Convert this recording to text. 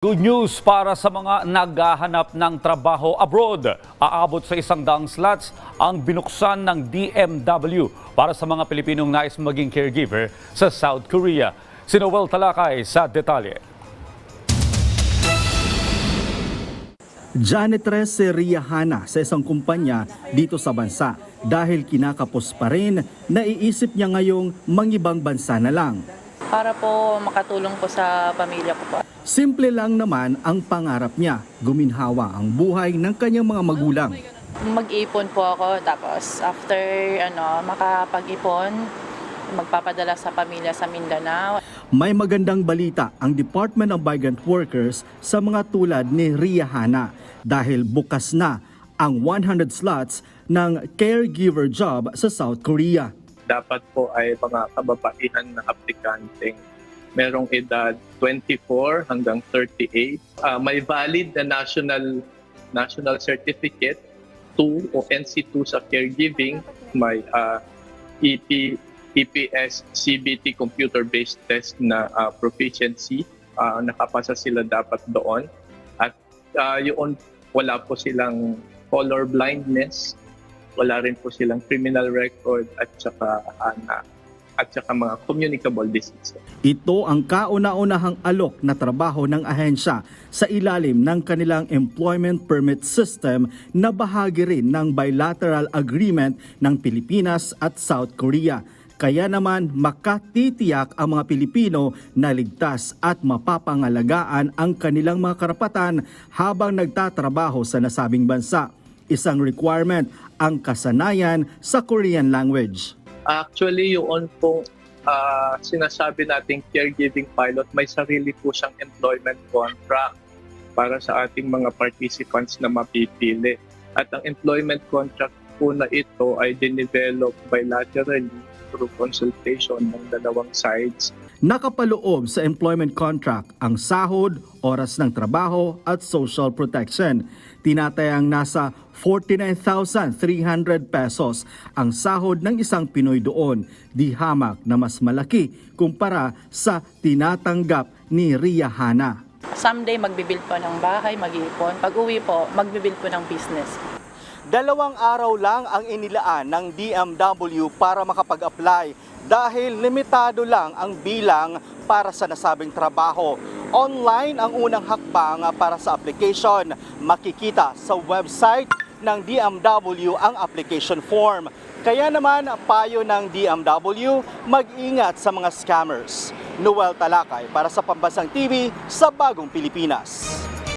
Good news para sa mga naghahanap ng trabaho abroad. Aabot sa isang daang slots ang binuksan ng DMW para sa mga Pilipinong nais maging caregiver sa South Korea. Si Noel Talakay sa detalye. Janet Rese Riyahana sa isang kumpanya dito sa bansa dahil kinakapos pa rin, naiisip niya ngayong mangibang bansa na lang. Para po makatulong po sa pamilya ko po. Simple lang naman ang pangarap niya, guminhawa ang buhay ng kanyang mga magulang. Mag-ipon po ako tapos after ano makapag-ipon, magpapadala sa pamilya sa Mindanao. May magandang balita ang Department of Migrant Workers sa mga tulad ni Riyahana dahil bukas na ang 100 slots ng caregiver job sa South Korea. dapat po ay mga kababaihan na aplikanteng merong edad 24 hanggang 38. Ah, may valid na national national certificate 2 o NC2 sa caregiving. May ah, EP, EPS CBT computer-based test na ah, proficiency. Ah, nakapasa sila dapat doon. At ah, yun, wala po silang color blindness wala rin po silang criminal record at saka na- at saka mga communicable diseases. Ito ang kauna-unahang alok na trabaho ng ahensya sa ilalim ng kanilang employment permit system na bahagi rin ng bilateral agreement ng Pilipinas at South Korea. Kaya naman makatitiyak ang mga Pilipino na ligtas at mapapangalagaan ang kanilang mga karapatan habang nagtatrabaho sa nasabing bansa. Isang requirement ang kasanayan sa Korean language. Actually, yun pong ah, sinasabi nating caregiving pilot, may sarili po siyang employment contract para sa ating mga participants na mapipili. At ang employment contract po na ito ay dinevelop bilaterally through consultation ng dalawang sides Nakapaloob sa employment contract ang sahod, oras ng trabaho at social protection. Tinatayang nasa 49,300 pesos ang sahod ng isang Pinoy doon, di hamak na mas malaki kumpara sa tinatanggap ni Ria Hana. Someday magbibuild po ng bahay, mag-iipon. Pag uwi po, magbibuild po ng business. Dalawang araw lang ang inilaan ng DMW para makapag-apply dahil limitado lang ang bilang para sa nasabing trabaho. Online ang unang hakbang para sa application. Makikita sa website ng DMW ang application form. Kaya naman payo ng DMW mag-ingat sa mga scammers. Noel Talakay para sa Pambansang TV sa Bagong Pilipinas.